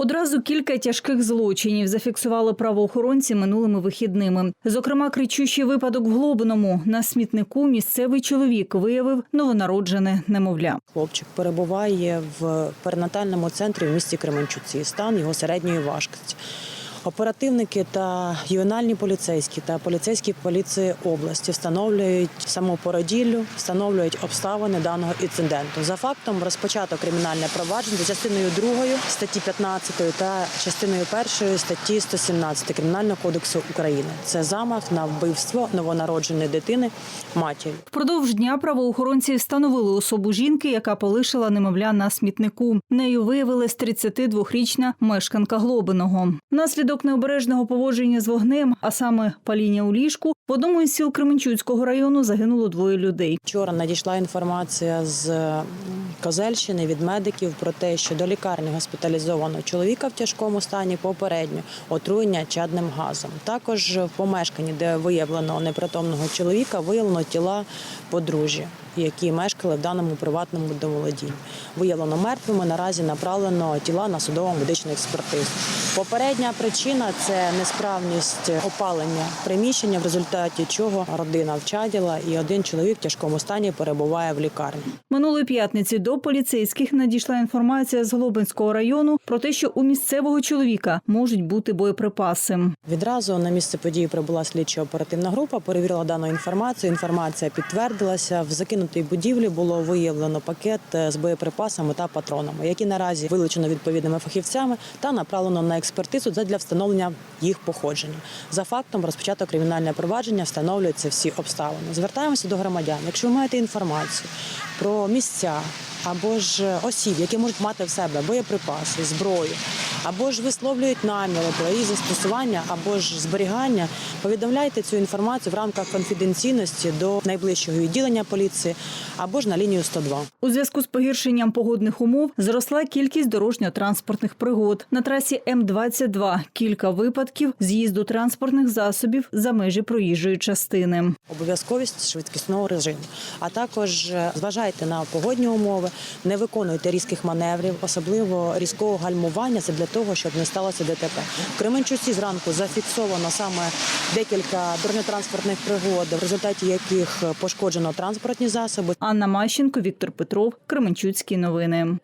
Одразу кілька тяжких злочинів зафіксували правоохоронці минулими вихідними. Зокрема, кричущий випадок в Глобиному. На смітнику місцевий чоловік виявив новонароджене немовля. Хлопчик перебуває в перинатальному центрі в місті Кременчуці. Стан його середньої важкості. Оперативники та ювенальні поліцейські та поліцейські поліції області встановлюють саму породіллю, встановлюють обставини даного інциденту. За фактом розпочато кримінальне провадження за частиною 2 статті 15 та частиною 1 статті 117 Кримінального кодексу України. Це замах на вбивство новонародженої дитини матір'ю. Впродовж дня правоохоронці встановили особу жінки, яка полишила немовля на смітнику. Нею виявилась 32-річна мешканка Глобиного. Внаслідок необережного поводження з вогнем, а саме паління у ліжку, в одному із сіл Кременчуцького району загинуло двоє людей. Вчора надійшла інформація з Козельщини від медиків про те, що до лікарні госпіталізовано чоловіка в тяжкому стані попередньо отруєння чадним газом. Також в помешканні, де виявлено непритомного чоловіка, виявлено тіла подружжя, які мешкали в даному приватному домоволодінні. Виявлено мертвими. Наразі направлено тіла на судово медичну експертизу. Попередня причина це несправність опалення приміщення, в результаті чого родина вчаділа, і один чоловік в тяжкому стані перебуває в лікарні. Минулої п'ятниці до поліцейських надійшла інформація з Глобинського району про те, що у місцевого чоловіка можуть бути боєприпаси. Відразу на місце події прибула слідчо-оперативна група, перевірила дану інформацію. Інформація підтвердилася. В закинутій будівлі було виявлено пакет е, з боєприпасами та патронами, які наразі вилучено відповідними фахівцями та направлено на експертизу для встановлення їх походження. За фактом розпочато кримінальне провадження, встановлюються всі обставини. Звертаємося до громадян. Якщо ви маєте інформацію про місця або ж осіб, які можуть мати в себе боєприпаси, зброю, або ж висловлюють наміри про її застосування або ж зберігання, повідомляйте цю інформацію в рамках конфіденційності до найближчого відділення поліції або ж на лінію 102. У зв'язку з погіршенням погодних умов зросла кількість дорожньо-транспортних пригод. На трасі М-22 кілька випадків з'їзду транспортних засобів за межі проїжджої частини. Обов'язковість швидкісного режиму, а також е, зважайте на погодні умови, не виконуйте різких маневрів, особливо різкого гальмування. Це для того, щоб не сталося ДТП. В Кременчуці зранку зафіксовано саме декілька дорожньо-транспортних пригод, в результаті яких пошкоджено транспортні засоби. Анна Мащенко, Віктор Петров, Кременчуцькі новини.